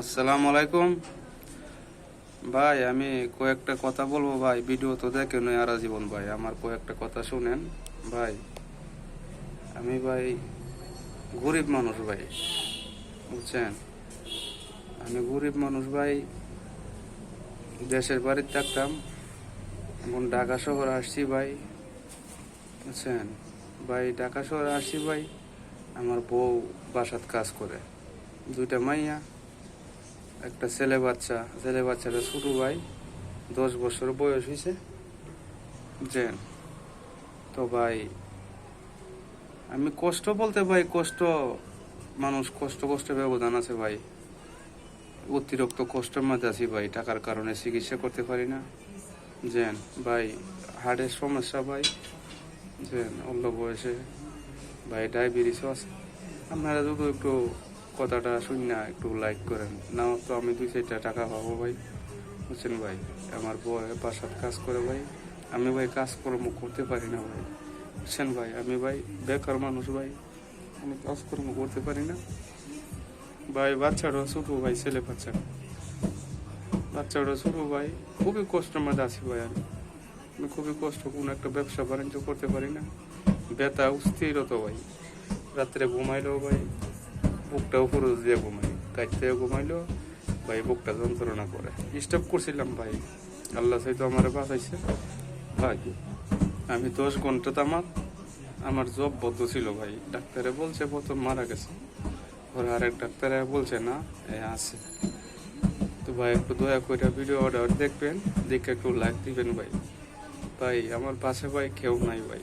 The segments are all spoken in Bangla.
আসসালামু আলাইকুম। ভাই, আমি কয়েকটা কথা বলব, ভাই। ভিডিও তো দেখেন আর জীবন, ভাই। আমার কয়েকটা কথা শুনেন, ভাই। আমি, ভাই, গরিব মানুষ, ভাই। বুঝছেন? আমি গরিব মানুষ, ভাই। দেশের বাড়িতে থাকতাম, এখন ঢাকা শহর আসছি, ভাই। বুঝছেন? ভাই, ঢাকা শহরে আসছি, ভাই। আমার বউ বাসাত কাজ করে। দুইটা মাইয়া একটা ছেলে বাচ্চা, ছেলে বাচ্চাটা ছোট ভাই, দশ বছর বয়স হয়েছে। বুঝছেন তো ভাই, আমি কষ্ট বলতে ভাই, কষ্ট, মানুষ কষ্ট কষ্ট, ব্যবধান আছে ভাই। অতিরিক্ত কষ্টের মধ্যে আছি ভাই, টাকার কারণে চিকিৎসা করতে পারি না। জেন, ভাই, হার্টের সমস্যা ভাই। জেন, অল্প বয়সে ভাই ডায়াবেটিসও আছে। আপনারা যদি একটু কথাটা শুন না, একটু লাইক করেন। নাও তো আমি দুই চারটা টাকা পাবো ভাই। বুঝছেন ভাই? আমার বউ বাসার কাজ করে ভাই। আমি ভাই কাজকর্ম করতে পারি না ভাই। বুঝছেন ভাই? আমি ভাই বেকার মানুষ ভাই। আমি কাজকর্ম করতে পারি না। ভাই বাচ্চাটা ছোটো ভাই, ছেলে বাচ্চা। বাচ্চাটা ছোটো ভাই। খুবই কষ্টের মধ্যে আছি ভাই আমি। আমি খুবই কষ্ট কোনো একটা ব্যবসা বাণিজ্য করতে পারি না। ব্যথা, অস্থিরত ভাই। রাত্রে ঘুমাইলেও ভাই বুকটা উপরে দিয়ে ঘুমাই কাটতে ঘুমাইলেও ভাই বুকটা যন্ত্রণা করে। ডিস্টার্ব করছিলাম ভাই, আল্লাহ সাইতো আমার বাঁচাইছে। ভাই, আমি দশ ঘণ্টা তো আমার আমার জব বদ্ধ ছিল ভাই। ডাক্তারে বলছে, প্রথম মারা গেছে। ওর আরেক ডাক্তারে বলছে, না, এ আছে। তো ভাই একটু দয়া করে ভিডিও অর্ডার দেখবেন, দেখে একটু লাইক দিবেন ভাই। ভাই, আমার পাশে ভাই কেউ নাই ভাই।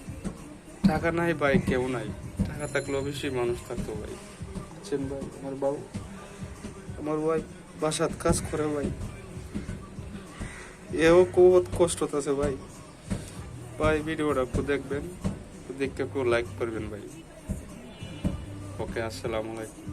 টাকা নাই ভাই, কেউ নাই। টাকা থাকলেও বেশি মানুষ থাকতো ভাই। বুঝছেন ভাই, আমার বাবু। আমার ভাই বাসাত কাজ করে ভাই। এও খুব কষ্ট আছে ভাই। ভাই, ভিডিওটা একটু দেখবেন দেখতে দেখে একটু লাইক করবেন ভাই। ওকে, আসসালামু আলাইকুম।